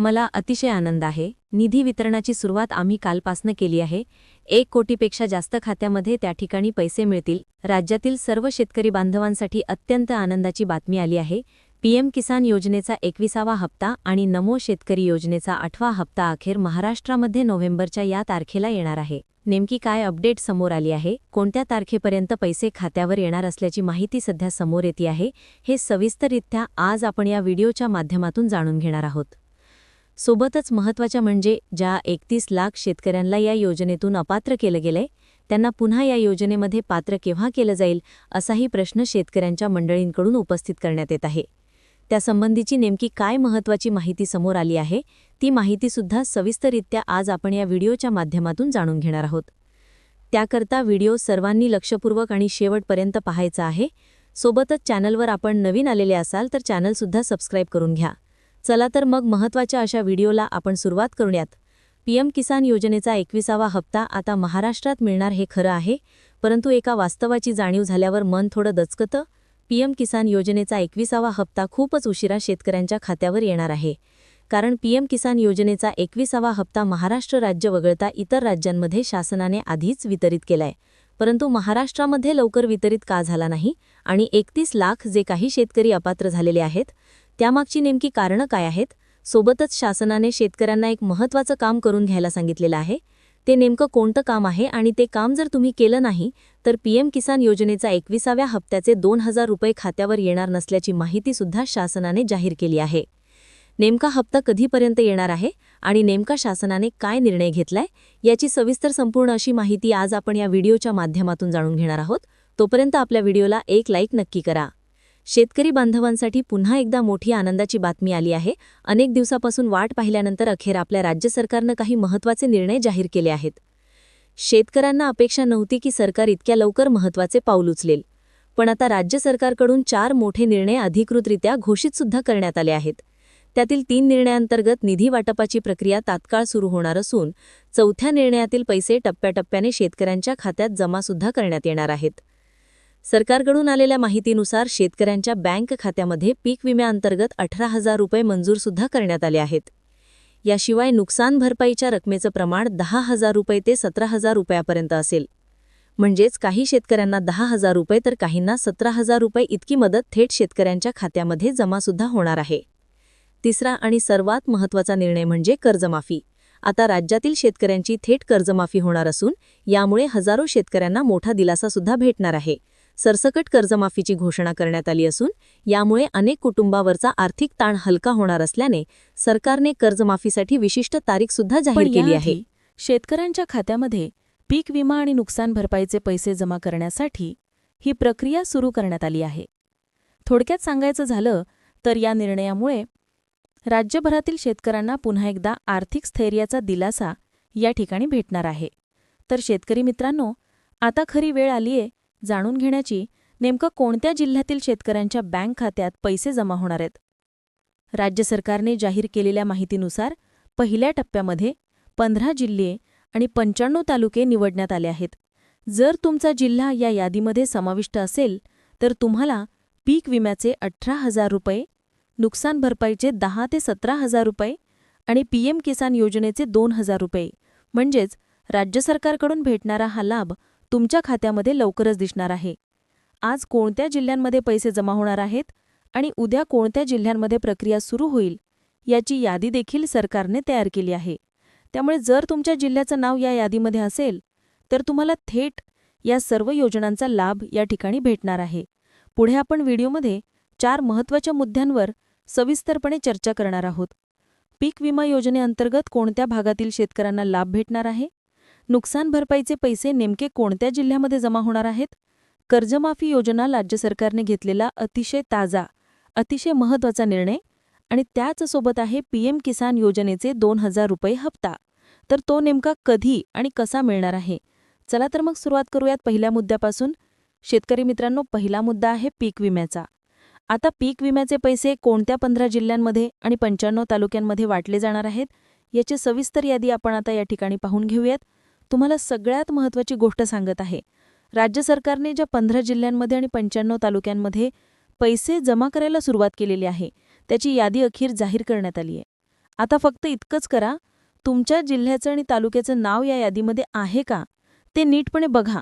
मला अतिशय आनंद आहे. निधी वितरणाची सुरुवात आम्ही कालपासनं केली आहे. एक कोटीपेक्षा जास्त खात्यामध्ये त्या ठिकाणी पैसे मिळतील. राज्यातील सर्व शेतकरी बांधवांसाठी अत्यंत आनंदाची बातमी आली आहे. पीएम किसान योजनेचा एकविसावा हप्ता आणि नमो शेतकरी योजनेचा आठवा हप्ता अखेर महाराष्ट्रामध्ये नोव्हेंबरच्या या तारखेला येणार आहे. नेमकी काय अपडेट समोर आली आहे? कोणत्या तारखेपर्यंत पैसे खात्यावर येणार असल्याची माहिती सध्या समोर येते आहे. हे सविस्तररित्या आज आपण या व्हिडिओच्या माध्यमातून जाणून घेणार आहोत. सोबतच महत्त्वाच्या म्हणजे ज्या एकतीस लाख शेतकऱ्यांना या योजनेतून अपात्र केलं गेलंय त्यांना पुन्हा या योजनेमध्ये पात्र केव्हा केलं जाईल असाही प्रश्न शेतकऱ्यांच्या मंडळींकडून उपस्थित करण्यात येत आहे. त्यासंबंधीची नेमकी काय महत्त्वाची माहिती समोर आली आहे ती माहितीसुद्धा सविस्तरित्या आज आपण या व्हिडिओच्या माध्यमातून जाणून घेणार आहोत. त्याकरता व्हिडिओ सर्वांनी लक्षपूर्वक आणि शेवटपर्यंत पाहायचा आहे. सोबतच चॅनलवर आपण नवीन आलेले असाल तर चॅनलसुद्धा सबस्क्राईब करून घ्या. चला तर मग महत्त्वाच्या अशा व्हिडिओला आपण सुरुवात करूयात. पीएम किसान योजनेचा एकविसावा हप्ता आता महाराष्ट्रात मिळणार हे खरं आहे परंतु एका वास्तवाची जाणीव झाल्यावर मन थोडं दचकतं. पीएम किसान योजनेचा एकविसावा हप्ता खूपच उशिरा शेतकऱ्यांच्या खात्यावर येणार आहे. कारण पीएम किसान योजनेचा एकविसावा हप्ता महाराष्ट्र राज्य वगळता इतर राज्यांमध्ये शासनाने आधीच वितरित केलाय. परंतु महाराष्ट्रामध्ये लवकर वितरित का झाला नाही आणि एकतीस लाख जे काही शेतकरी अपात्र झालेले आहेत त्यामागची नेमकी कारणं काय आहेत? सोबतच शासनाने शेतकऱ्यांना एक महत्त्वाचं काम करून घ्यायला सांगितलेलं आहे. ते नेमकं कोणतं काम आहे आणि ते काम जर तुम्ही केलं नाही तर पीएम किसान योजनेचा एकविसाव्या हप्त्याचे दोन हजार रुपये खात्यावर येणार नसल्याची माहितीसुद्धा शासनाने जाहीर केली आहे. नेमका हप्ता कधीपर्यंत येणार आहे आणि नेमका शासनाने काय निर्णय घेतलाय याची सविस्तर संपूर्ण अशी माहिती आज आपण या व्हिडिओच्या माध्यमातून जाणून घेणार आहोत. तोपर्यंत आपल्या व्हिडिओला एक लाईक नक्की करा. शेतकरी बांधवांसाठी पुन्हा एकदा मोठी आनंदाची बातमी आली आहे. अनेक दिवसापासून वाट पाहिल्यानंतर अखेर आपल्या राज्य सरकारनं काही महत्त्वाचे निर्णय जाहीर केले आहेत. शेतकऱ्यांना अपेक्षा नव्हती की सरकार इतक्या लवकर महत्त्वाचे पाऊल उचलेल. पण आता राज्य सरकारकडून चार मोठे निर्णय अधिकृतरित्या घोषितसुद्धा करण्यात आले आहेत. त्यातील तीन निर्णयांतर्गत निधी वाटपाची प्रक्रिया तात्काळ सुरू होणार असून चौथ्या निर्णयातील पैसे टप्प्याटप्प्याने शेतकऱ्यांच्या खात्यात जमासुद्धा करण्यात येणार आहेत. सरकारकडून आलेल्या माहितीनुसार शेतकऱ्यांच्या बँक खात्यामध्ये पीक विम्याअंतर्गत अठरा हजार रुपये मंजूरसुद्धा करण्यात आले आहेत. याशिवाय नुकसान भरपाईच्या रकमेचं प्रमाण दहा हजार रुपये ते सतरा हजार रुपयापर्यंत असेल. म्हणजेच काही शेतकऱ्यांना दहा हजार रुपये तर काहींना सतरा हजार रुपये इतकी मदत थेट शेतकऱ्यांच्या खात्यामध्ये जमासुद्धा होणार आहे. तिसरा आणि सर्वात महत्त्वाचा निर्णय म्हणजे कर्जमाफी. आता राज्यातील शेतकऱ्यांची थेट कर्जमाफी होणार असून यामुळे हजारो शेतकऱ्यांना मोठा दिलासासुद्धा भेटणार आहे. सरसकट कर्जमाफीची घोषणा करण्यात आली असून यामुळे अनेक कुटुंबावरचा आर्थिक ताण हलका होणार असल्याने सरकारने कर्जमाफीसाठी विशिष्ट तारीखसुद्धा जाहीर पण केली आहे. शेतकऱ्यांच्या खात्यामध्ये पीक विमा आणि नुकसान भरपाईचे पैसे जमा करण्यासाठी ही प्रक्रिया सुरू करण्यात आली आहे. थोडक्यात सांगायचं झालं तर या निर्णयामुळे राज्यभरातील शेतकऱ्यांना पुन्हा एकदा आर्थिक स्थैर्याचा दिलासा या ठिकाणी भेटणार आहे. तर शेतकरी मित्रांनो आता खरी वेळ आलीये जाणून घेण्याची नेमकं कोणत्या जिल्ह्यातील शेतकऱ्यांच्या बँक खात्यात पैसे जमा होणार आहेत? राज्य सरकारने जाहीर केलेल्या माहितीनुसार पहिल्या टप्प्यामध्ये पंधरा जिल्हे आणि पंच्याण्णव तालुके निवडण्यात आले आहेत. जर तुमचा जिल्हा या यादीमध्ये समाविष्ट असेल तर तुम्हाला पीक विम्याचे अठरा हजार रुपये नुकसान भरपाईचे दहा ते सतरा हजार रुपये आणि पीएम किसान योजनेचे दोन हजार रुपये म्हणजेच राज्य सरकारकडून भेटणारा हा लाभ तुमच्या खात्यामध्ये लवकरच दिसणार आहे. आज कोणत्या जिल्ह्यांमध्ये पैसे जमा होणार आहेत आणि उद्या कोणत्या जिल्ह्यांमध्ये प्रक्रिया सुरू होईल याची यादी देखील सरकारने तयार केली आहे. त्यामुळे जर तुमच्या जिल्ह्याचं नाव या यादीमध्ये असेल तर तुम्हाला थेट या सर्व योजनांचा लाभ या ठिकाणी भेटणार आहे. पुढे आपण व्हिडिओमध्ये चार महत्त्वाच्या मुद्द्यांवर सविस्तरपणे चर्चा करणार आहोत. पीक विमा योजनेअंतर्गत कोणत्या भागातील शेतकऱ्यांना लाभ भेटणार आहे? नुकसान भरपाईचे पैसे नेमके कोणत्या जिल्ह्यामध्ये जमा होणार आहेत? कर्जमाफी योजना राज्य सरकारने घेतलेला अतिशय ताजा अतिशय महत्त्वाचा निर्णय आणि त्याचसोबत आहे पीएम किसान योजनेचे दोन हजार रुपये हप्ता. तर तो नेमका कधी आणि कसा मिळणार आहे? चला तर मग सुरुवात करूयात पहिल्या मुद्द्यापासून. शेतकरी मित्रांनो पहिला मुद्दा आहे पीक विम्याचा. आता पीक विम्याचे पैसे कोणत्या पंधरा जिल्ह्यांमध्ये आणि पंच्याण्णव तालुक्यांमध्ये वाटले जाणार आहेत? याची सविस्तर यादी आपण आता या ठिकाणी पाहून घेऊयात. तुम्हाला सगळ्यात महत्त्वाची गोष्ट सांगत आहे. राज्य सरकारने ज्या पंधरा जिल्ह्यांमध्ये आणि पंच्याण्णव तालुक्यांमध्ये पैसे जमा करायला सुरुवात केलेली आहे त्याची यादी अखेर जाहीर करण्यात आली आहे. आता फक्त इतकंच करा तुमच्या जिल्ह्याचं आणि तालुक्याचं नाव या यादीमध्ये आहे का ते नीटपणे बघा.